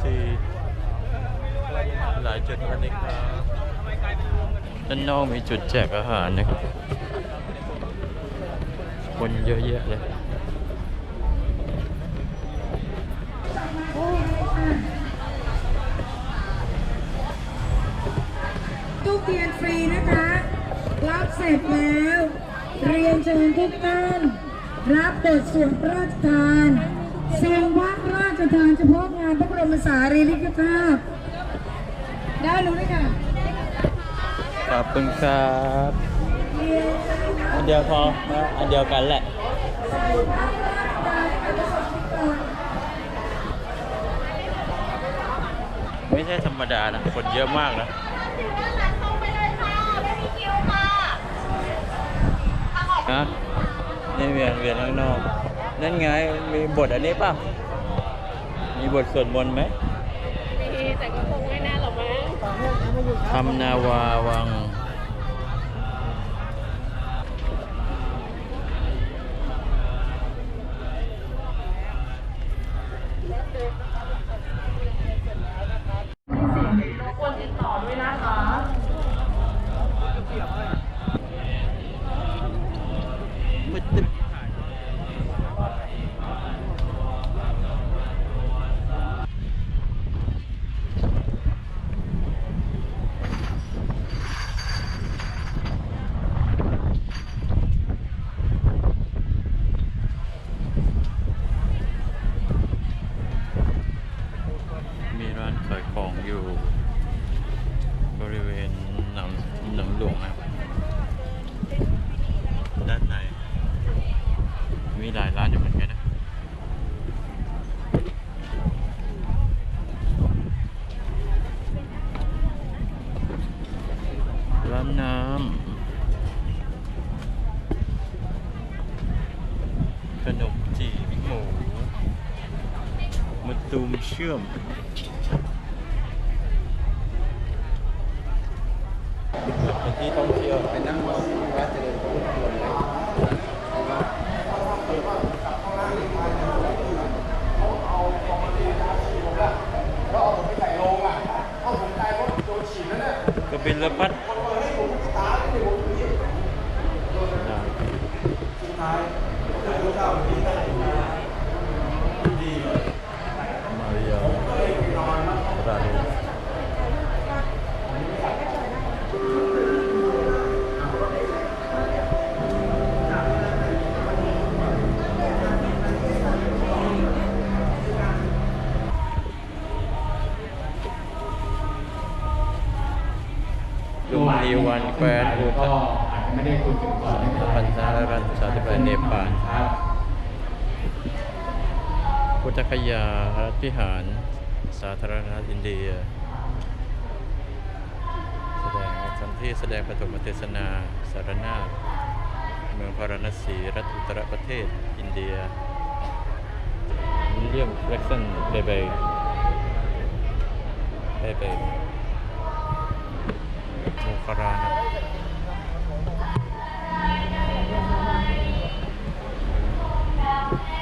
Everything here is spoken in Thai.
ซีหลายจุดวันนี้ครับด้านนอกมีจุดแจกอาหารนะครับ คนเยอะแยะเลยตู้เรียนฟรีนะคะ รับเสร็จแล้ว เรียนเชิญทุกท่าน รับบทสวดพระราชทานทรงวัดรา ชทานเฉพาะงานพระบรมสารีริกธาตุได้รู้ไหมค่ะขอบคุณครับ อันเดียวพอนะอันเดียวกันแหละไม่ใช่ธรรมดานะ คนเยอะมากนะฮะนี่เวียนเวียนข้างนอก นั่นไง มีบทอันนี้ป่ะ มีบทสวดมนต์ไหมมีแต่ก็คงไม่น่าหรอกมั้งทำนาวาวังมี ร้านน้ำขนมจีบหมูมะตูมเชื่อม เป็นที่ท่องเที่ยวไปนั่งรองวัดเจริญพุทธก็บินละพัด มาริยาราเดนลุมนีวันแควนอุทก็ ไม่ได้คุยถึงก่อนนะครับพันธารันสาธิปไตยเนปาลครับพุทธคยารัฐพิหาร สาธารณรัฐอินเดีย แสดงสันที่แสดงปฐมเทศนาสารนาถเมืองพาราณสี รัฐอุตรประเทศ อินเดียวิลเลียมแล็กซันเบเบย์เบเบย์โมคารานะ